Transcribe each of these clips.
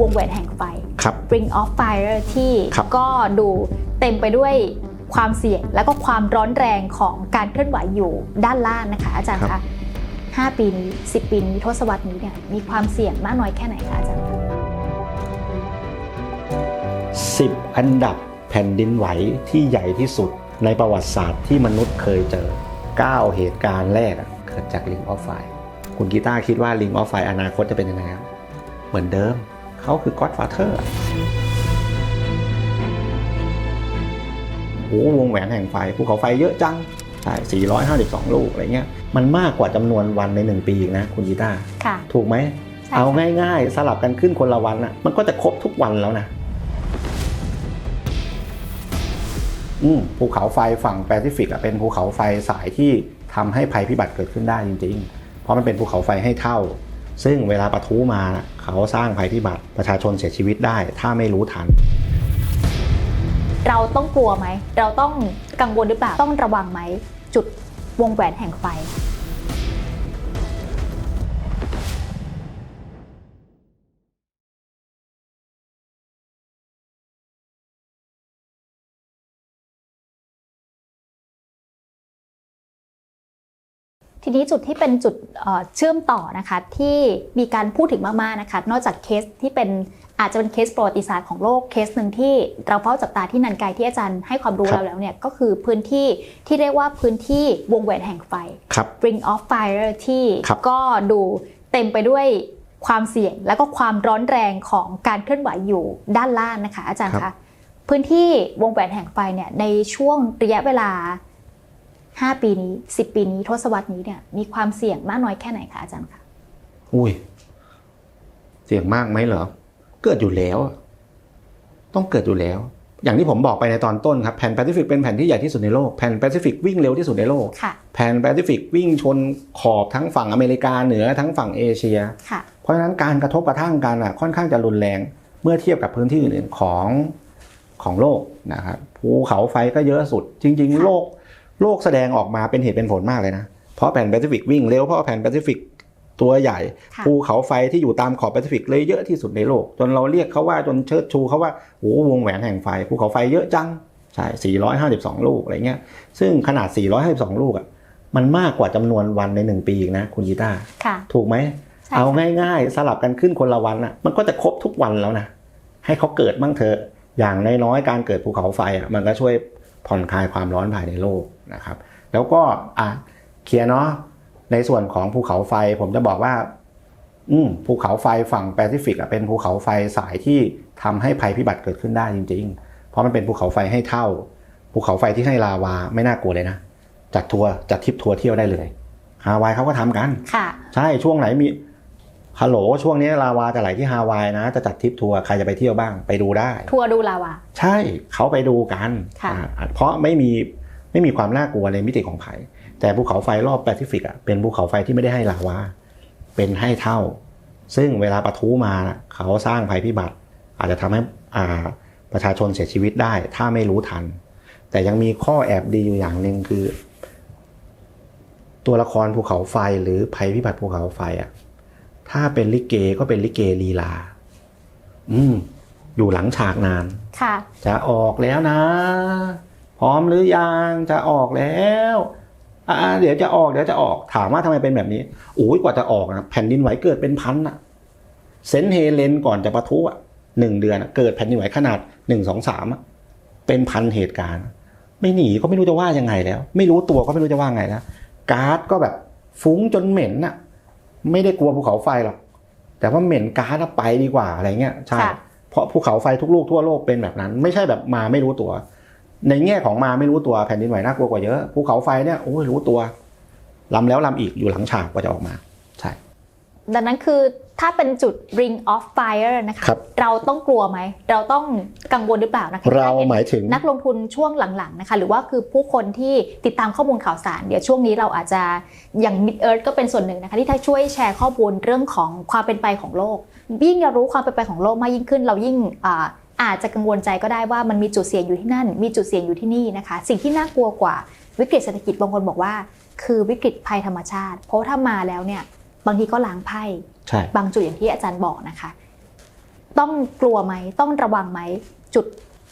วงแหวนแห่งไฟ ครับ Ring of Fire ที่ครับก็ดูเต็มไปด้วยความเสี่ยง แล้วก็ความร้อนแรงของการเคลื่อนไหวอยู่ด้านล่างนะคะ อาจารย์คะ5ปีนี้10ปีนี้ทศวรรษนี้เนี่ยมีความเสี่ยงมากน้อยแค่ไหนคะอาจารย์คะ10 อันดับแผ่นดินไหวที่ใหญ่ที่สุดในประวัติศาสตร์ที่มนุษย์เคยเจอ 9 เหตุการณ์แรกอะเกิดจาก Ring of Fire คุณกีตาร์คิดว่า Ring of Fire อนาคตจะเป็นยังไงครับเหมือนเดิม เขาคือ Godfather อะโอ้โหวงแหวนแห่งไฟภูเขาไฟเยอะจังใช่452 ลูกอะไรเงี้ย มันมากกว่าจำนวนวันใน 1 ปีอีกนะ คุณกีตาร์ค่ะถูกไหมใช่เอาค่ะง่ายๆ สลับกันขึ้นคนละวันอะ มันก็จะครบทุกวันแล้วนะอืมภูเขาไฟฝั่งแปซิฟิกอะเป็นภูเขาไฟสายที่ทำให้ภัยพิบัติเกิดขึ้นได้จริง ๆ เพราะมันเป็นภูเขาไฟให้เท่า ซึ่งเวลาปะทุมาเขาสร้างภัยพิบัติประชาชนเสียชีวิตได้ ถ้าไม่รู้ทัน เราต้องกลัวไหม เราต้องกังวลหรือเปล่า ต้องระวังไหม จุดวงแหวนแห่งไฟ ทีนี้จุดที่เป็นจุดเอ่อเชื่อมต่อนะคะที่มีการพูดถึงมากๆนะคะนอกจากเคสที่เป็นอาจจะเป็นเคสประวัติศาสตร์ของโลกเคสหนึ่งที่เราเฝ้าจับตาที่นันไกที่อาจารย์ให้ความรู้ครับเราแล้วเนี่ยก็คือพื้นที่ที่เรียกว่าพื้นที่วงแหวนแห่งไฟครับ Ring of Fire ที่ครับก็ดูเต็มไปด้วยความเสี่ยงแล้วก็ความร้อนแรงของการเคลื่อนไหวอยู่ด้านล่างนะคะ อาจารย์คะพื้นที่วงแหวนแห่งไฟเนี่ยในช่วงระยะเวลา 5 ปีนี้ 10 ปีนี้ทศวรรษนี้เนี่ยมีความเสี่ยงมากน้อยแค่ไหนคะอาจารย์คะอุ้ย เสี่ยงมากไหมเหรอ เกิดอยู่แล้ว ต้องเกิดอยู่แล้ว อย่างที่ผมบอกไปในตอนต้นครับแผ่นแปซิฟิกเป็นแผ่นที่ใหญ่ที่สุดในโลกแผ่นแปซิฟิกวิ่งเร็วที่สุดในโลกค่ะแผ่นแปซิฟิกวิ่งชนขอบทั้งฝั่งอเมริกาเหนือทั้งฝั่งเอเชียค่ะเพราะฉะนั้นการกระทบกระทั่งกันอะ ค่อนข้างจะรุนแรงเมื่อเทียบกับพื้นที่อื่นๆของของโลกนะครับภูเขาไฟก็เยอะสุด จริงค่ะๆโลก โลกแสดงออกมาเป็นเหตุเป็นผลมากเลยนะ เพราะแผ่นแปซิฟิกวิ่งเร็ว เพราะแผ่นแปซิฟิกตัวใหญ่ค่ะภูเขาไฟที่อยู่ตามขอบแปซิฟิกเลยเยอะที่สุดในโลก จนเราเรียกเขาว่าจนเชิดชูเขาว่าโอ้โหวงแหวนแห่งไฟ ภูเขาไฟเยอะจัง ใช่ 452 ลูกอะไรเงี้ย ซึ่งขนาด 452 ลูกอะ มันมากกว่าจำนวนวันในหนึ่งปีอีกนะ คุณยีต้าค่ะถูกไหมใช่เอาค่ะง่ายๆ สลับกันขึ้นคนละวันอะ มันก็จะครบทุกวันแล้วนะ ให้เขาเกิดบ้างเถอะ อย่างน้อยๆ การเกิดภูเขาไฟอะ มันก็ช่วย ผ่อนคลายความร้อนภายในโลกนะครับ แล้วก็อะเคลียร์เนาะในส่วนของภูเขาไฟผมจะบอกว่า อืมภูเขาไฟฝั่งแปซิฟิกอะเป็นภูเขาไฟสายที่ทำให้ภัยพิบัติเกิดขึ้นได้จริง ๆ เพราะมันเป็นภูเขาไฟให้เท่า ภูเขาไฟที่ให้ลาวาไม่น่ากลัวเลยนะจัดทัวร์จัดทริปทัวร์เที่ยวได้เลยฮาวายเขาก็ทำกัน ค่ะ ใช่ช่วงไหนมี ฮัลโหลช่วงนี้ลาวาจะไหลที่ฮาวายนะ จะจัดทริปทัวร์ใครจะไปเที่ยวบ้างไปดูได้ ทัวร์ดูลาวา ใช่เขาไปดูกันค่ะอ่าเพราะไม่มีไม่มีความน่ากลัวในมิติของภัย แต่ภูเขาไฟรอบแปซิฟิกอะเป็นภูเขาไฟที่ไม่ได้ให้ลาวา เป็นให้เท่า ซึ่งเวลาปะทุมาน่ะเขาสร้างภัยพิบัติ อาจจะทำให้อ่าประชาชนเสียชีวิตได้ ถ้าไม่รู้ทัน แต่ยังมีข้อแอบดีอยู่อย่างหนึ่งคือ ตัวละครภูเขาไฟหรือภัยพิบัติภูเขาไฟอะ ถ้าเป็นลิเกก็เป็นลิเกลีลา อืม อยู่หลังฉากนาน ค่ะ จะออกแล้วนะ พร้อมหรือยัง จะออกแล้วอ่าเดี๋ยวจะออก เดี๋ยวจะออก ถามว่าทำไมเป็นแบบนี้โอ้ยกว่าจะออกนะแผ่นดินไหวเกิดเป็นพันอะเซนต์เฮเลนก่อนจะปะทุอะหนึ่งเดือนอะเกิดแผ่นดินไหวขนาดหนึ่งสองสามอะเป็นพันเหตุการณ์ ไม่หนีก็ไม่รู้จะว่ายังไงแล้ว ไม่รู้ตัวก็ไม่รู้จะว่าไงแล้วก๊าซก็แบบฟุ้งจนเหม็นอะ ไม่ได้กลัวภูเขาไฟหรอก แต่ว่าเหม็นก๊าซอะไปดีกว่าอะไรเงี้ยใช่ค่ะเพราะภูเขาไฟทุกลูกทั่วโลกเป็นแบบนั้น ไม่ใช่แบบมาไม่รู้ตัว ในแง่ของมาไม่รู้ตัวแผ่นดินไหวน่ากลัวกว่าเยอะภูเขาไฟเนี่ยโอ้ยรู้ตัวลำแล้วลำอีกอยู่หลังฉากกว่าจะออกมาใช่ ดังนั้นคือถ้าเป็นจุด Ring of Fire นะคะครับเราต้องกลัวไหม เราต้องกังวลหรือเปล่านะคะเราถ้ห็นหมายถึงนักลงทุนช่วงหลังๆนะคะ หรือว่าคือผู้คนที่ติดตามข้อมูลข่าวสาร เดี๋ยวช่วงนี้เราอาจจะอย่าง Mid Earth ก็เป็นส่วนหนึ่งนะคะ ที่ถ้าช่วยแชร์ข้อมูลเรื่องของความเป็นไปของโลก ยิ่งเรารู้ความเป็นไปของโลกมากยิ่งขึ้น เรายิ่งอ่าอาจจะกังวลใจก็ได้ว่ามันมีจุดเสี่ยงอยู่ที่นั่น มีจุดเสี่ยงอยู่ที่นี่นะคะ สิ่งที่น่ากลัวกว่าวิกฤตเศรษฐกิจบางคนบอกว่า คือวิกฤตภัยธรรมชาติ เพราะว่าถ้ามาแล้วเนี่ย บางทีก็ล้างไพ่ใช่บางจุดอย่างที่อาจารย์บอกนะคะ ต้องกลัวไหมต้องระวังไหมจุด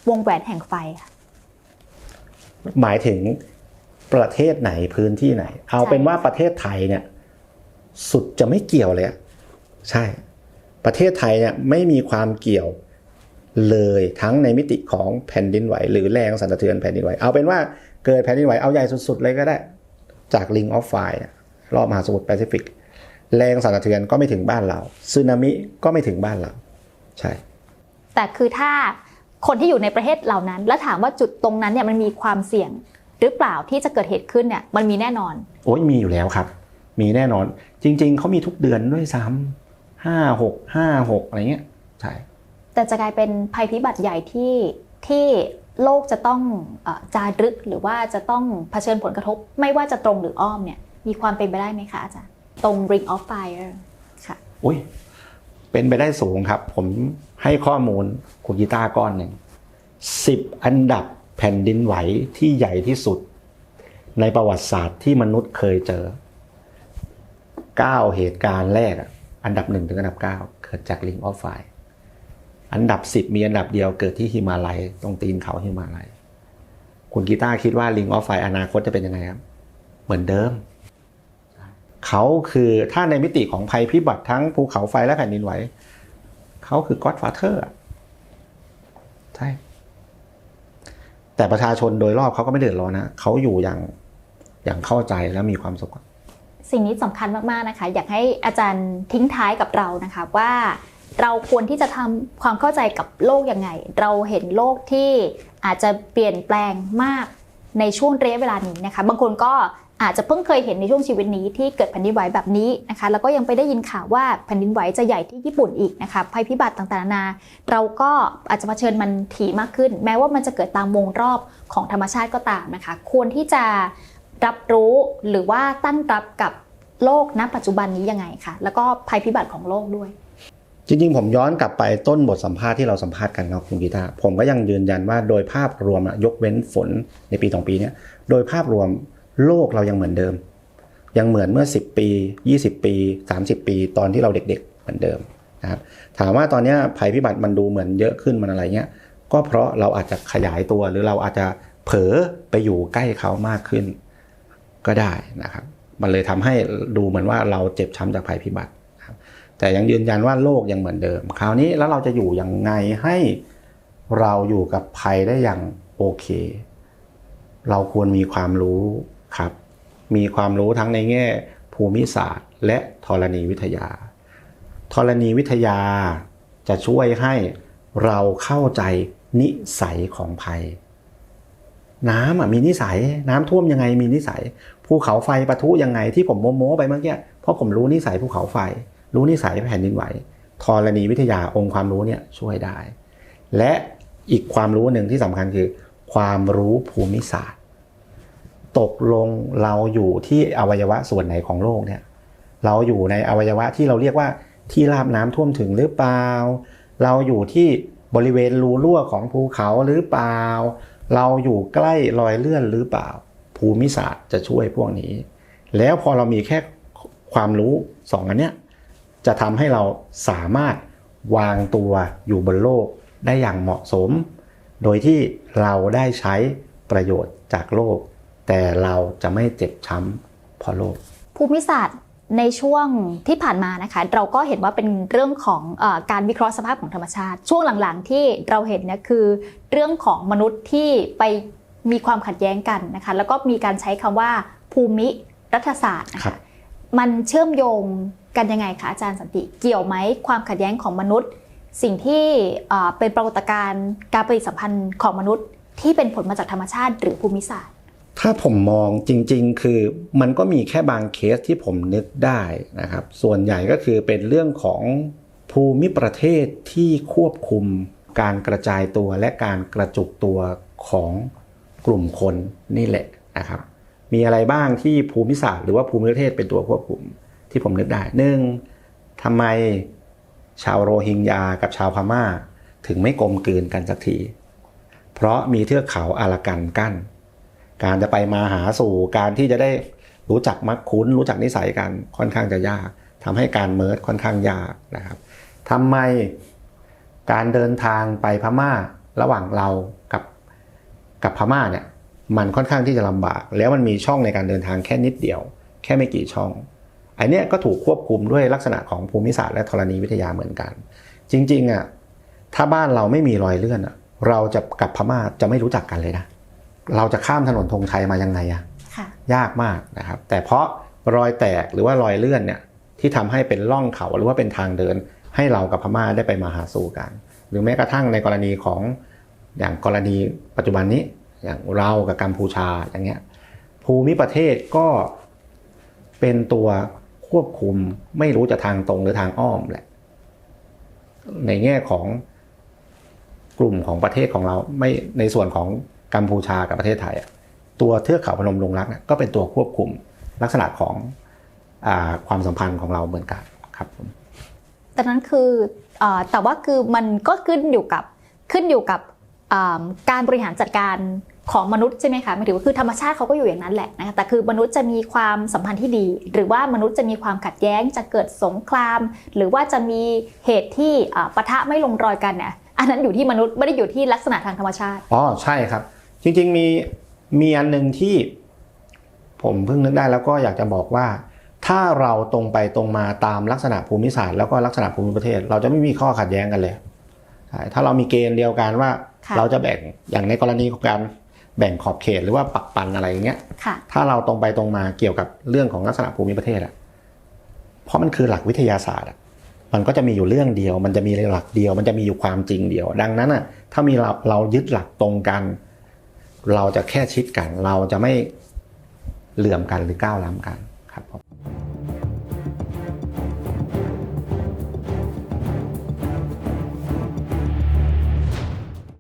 วงแหวนแห่งไฟค่ะหมายถึงประเทศไหนพื้นที่ไหน เอาใช่เป็นว่าประเทศไทยเนี่ย สุดจะไม่เกี่ยวเลยอะใช่ ประเทศไทยเนี่ยไม่มีความเกี่ยวเลยทั้งในมิติของแผ่นดินไหว หรือแรงสั่นสะเทือนแผ่นดินไหว เอาเป็นว่าเกิดแผ่นดินไหวเอาใหญ่สุดๆเลยก็ได้ จากลิงออฟไฟรอบมหาสมุทรแปซิฟิก แรงสั่นสะเทือนก็ไม่ถึงบ้านเราสึนามิก็ไม่ถึงบ้านเรา ใช่ แต่คือถ้าคนที่อยู่ในประเทศเหล่านั้น แล้วถามว่าจุดตรงนั้นเนี่ยมันมีความเสี่ยงหรือเปล่าที่จะเกิดเหตุขึ้นเนี่ยมันมีแน่นอน โอ้ยมีอยู่แล้วครับ มีแน่นอน จริง ๆเขามีทุกเดือนด้วยซ้ำห้าหกห้าหกอะไรเงี้ยใช่แต่จะกลายเป็นภัยพิบัติใหญ่ที่ที่โลกจะต้องเออจารึกหรือว่าจะต้องเผชิญผลกระทบ ไม่ว่าจะตรงหรืออ้อมเนี่ยมีความเป็นไปได้ไหมคะอาจารย์ ตรง Ring of Fire ค่ะอุ้ยเป็นไปได้สูงครับ ผมให้ข้อมูลคุณกีตาร์ก้อนหนึ่งสิบอันดับแผ่นดินไหวที่ใหญ่ที่สุด ในประวัติศาสตร์ที่มนุษย์เคยเจอเก้าเหตุการณ์แรกอันดับหนึ่งถึงอันดับเก้าเกิดจากลิงออฟไฟอันดับสิบมีอันดับเดียวเกิดที่ฮิมาลัย ตรงตีนเขาฮิมาลัย คุณกีตาร์คิดว่าลิงออฟไฟอนาคตจะเป็นยังไงครับ เหมือนเดิม เขาคือถ้าในมิติของภัยพิบัติทั้งภูเขาไฟและแผ่นดินไหวเขาคือ Godfather อะใช่แต่ประชาชนโดยรอบเขาก็ไม่เดือดร้อนนะเขาอยู่อย่างอย่างเข้าใจและมีความสุข สิ่งนี้สำคัญมากๆนะคะ อยากให้อาจารย์ทิ้งท้ายกับเรานะคะว่าเราควรที่จะทำความเข้าใจกับโลกยังไง เราเห็นโลกที่อาจจะเปลี่ยนแปลงมากในช่วงระยะเวลานี้นะคะ บางคนก็ อาจจะเพิ่งเคยเห็นในช่วงชีวิตนี้ที่เกิดแผ่นดินไหวแบบนี้นะคะแล้วก็ยังไปได้ยินข่าวว่าแผ่นดินไหวจะใหญ่ที่ญี่ปุ่นอีกนะคะภัยพิบัติต่างๆนานาเราก็อาจจะเผชิญมันถี่มากขึ้น แม้ว่ามันจะเกิดตามวงรอบของธรรมชาติก็ตามนะคะ ควรที่จะรับรู้หรือว่าตั้งรับกับโลกณปัจจุบันนี้ยังไงคะแล้วก็ภัยพิบัติของโลกด้วย จริงๆ ผมย้อนกลับไปต้นบทสัมภาษณ์ที่เราสัมภาษณ์กันเนาะคุณกีตาผมก็ยังยืนยันว่าโดยภาพรวมอะยกเว้นฝนในปีสองปีนี้โดยภาพรวม โลกเรายังเหมือนเดิม ยังเหมือนเมื่อ 10 ปี 20 ปี 30 ปี ตอนที่เราเด็กๆ เหมือนเดิมนะครับถามว่าตอนนี้ภัยพิบัติมันดูเหมือนเยอะขึ้นมันอะไรเงี้ยก็เพราะเราอาจจะขยายตัวหรือเราอาจจะเผลอไปอยู่ใกล้เขามากขึ้น ก็ได้นะครับ มันเลยทำให้ดูเหมือนว่าเราเจ็บช้ำจากภัยพิบัติแต่ยังยืนยันว่าโลกยังเหมือนเดิม คราวนี้แล้วเราจะอยู่ยังไงให้เราอยู่กับภัยได้อย่างโอเค เราควรมีความรู้ ครับ มีความรู้ทั้งในแง่ภูมิศาสตร์ และธรณีวิทยา ธรณีวิทยาจะช่วยให้เราเข้าใจนิสัยของภัย น้ำมีนิสัยน้ำท่วมยังไงมีนิสัย ภูเขาไฟปะทุยังไงที่ผมโม้ๆไปเมื่อกี้เพราะผมรู้นิสัยภูเขาไฟ รู้นิสัยแผ่นดินไหวธรณีวิทยาองค์ความรู้เนี่ยช่วยได้ และอีกความรู้หนึ่งที่สำคัญคือ ความรู้ภูมิศาสตร์ ตกลงเราอยู่ที่อวัยวะส่วนไหนของโลกเนี่ย เราอยู่ในอวัยวะที่เราเรียกว่าที่ราบน้ำท่วมถึงหรือเปล่า เราอยู่ที่บริเวณรูรั่วของภูเขาหรือเปล่า เราอยู่ใกล้รอยเลื่อนหรือเปล่า ภูมิศาสตร์จะช่วยพวกนี้ แล้วพอเรามีแค่ความรู้สองอันเนี้ยจะทำให้เราสามารถวางตัวอยู่บนโลกได้อย่างเหมาะสม โดยที่เราได้ใช้ประโยชน์จากโลก แต่เราจะไม่เจ็บช้ำเพราะโลกภูมิศาสตร์ในช่วงที่ผ่านมานะคะ เราก็เห็นว่าเป็นเรื่องของเออการวิเคราะห์สภาพของธรรมชาติ ช่วงหลังๆ ที่เราเห็นเนี่ยคือเรื่องของมนุษย์ที่ไปมีความขัดแย้งกันนะคะ แล้วก็มีการใช้คำว่าภูมิรัฐศาสตร์นะครัคะบมันเชื่อมโยงกันยังไงคะอาจารย์สันติเกี่ยวไหมความขัดแย้งของมนุษย์ สิ่งที่เอ่อเป็นปรากฏการณ์การปฏิสัมพันธ์ของมนุษย์ ที่เป็นผลมาจากธรรมชาติ หรือภูมิศาสตร์ ถ้าผมมองจริง ๆ คือมันก็มีแค่บางเคสที่ผมนึกได้นะครับ ส่วนใหญ่ก็คือเป็นเรื่องของภูมิประเทศที่ควบคุมการกระจายตัวและการกระจุกตัวของกลุ่มคนนี่แหละนะครับ มีอะไรบ้างที่ภูมิศาสตร์หรือว่าภูมิประเทศเป็นตัวควบคุมที่ผมนึกได้หนึ่งทำไมชาวโรฮิงญากับชาวพม่า ถึงไม่กลมกลืนกันสักที เพราะมีเทือกเขาอารากันกั้น การจะไปมาหาสู่การที่จะได้รู้จักมักคุ้น รู้จักนิสัยกันค่อนข้างจะยากทำให้การเมิร์ดค่อนข้างยากนะครับทำไมการเดินทางไปพม่าระหว่างเรากับกับพม่าเนี่ยมันค่อนข้างที่จะลำบาก แล้วมันมีช่องในการเดินทางแค่นิดเดียว แค่ไม่กี่ช่องอันนี้ก็ถูกควบคุมด้วยลักษณะของภูมิศาสตร์และธรณีวิทยาเหมือนกัน จริงๆอะถ้าบ้านเราไม่มีรอยเลื่อนอะเราจะกับพม่าจะไม่รู้จักกันเลยนะ เราจะข้ามถนนธงชัยมายังไงอะค่ะยากมากนะครับ แต่เพราะรอยแตกหรือว่ารอยเลื่อนเนี่ยที่ทำให้เป็นร่องเขาหรือว่าเป็นทางเดิน ให้เรากับพม่าได้ไปมาหาสู่กัน หรือแม้กระทั่งในกรณีของอย่างกรณีปัจจุบันนี้อย่างเรากับกัมพูชาอย่างเงี้ยภูมิประเทศก็เป็นตัวควบคุมไม่รู้จะทางตรงหรือทางอ้อมแหละ ในแง่ของกลุ่มของประเทศของเราไม่ในส่วนของ กัมพูชากับประเทศไทยอะตัวเทือกเขาพนมรุงรักเนี่ยก็เป็นตัวควบคุมลักษณะของอาความสัมพันธ์ของเราเหมือนกันครับผมแต่นั้นคือเออแต่ว่าคือมันก็ขึ้นอยู่กับขึ้นอยู่กับอ่าการบริหารจัดการของมนุษย์ใช่ไหมคะหมายถึงว่าคือธรรมชาติเขาก็อยู่อย่างนั้นแหละนะคะแต่คือมนุษย์จะมีความสัมพันธ์ที่ดี หรือว่ามนุษย์จะมีความขัดแย้งจะเกิดสงคราม หรือว่าจะมีเหตุที่อ่าปะทะไม่ลงรอยกันเนี่ยอันนั้นอยู่ที่มนุษย์ไม่ได้อยู่ที่ลักษณะทางธรรมชาติอ๋อใช่ครับ จริงๆมีมีอันหนึ่งที่ผมเพิ่งนึกได้แล้วก็อยากจะบอกว่า ถ้าเราตรงไปตรงมาตามลักษณะภูมิศาสตร์แล้วก็ลักษณะภูมิประเทศ เราจะไม่มีข้อขัดแย้งกันเลยใช่ถ้าเรามีเกณฑ์เดียวกันว่าค่ะเราจะแบ่งอย่างในกรณีของการแบ่งขอบเขตหรือว่าปักปันอะไรอย่างเงี้ยค่ะถ้าเราตรงไปตรงมาเกี่ยวกับเรื่องของลักษณะภูมิประเทศอะเพราะมันคือหลักวิทยาศาสตร์อะมันก็จะมีอยู่เรื่องเดียว มันจะมีหลักเดียว มันจะมีอยู่ความจริงเดียว ดังนั้นอะถ้ามีเราเรายึดหลักตรงกัน เราจะแค่ชิดกัน เราจะไม่เหลื่อมกันหรือก้าวล้ำกันครับผม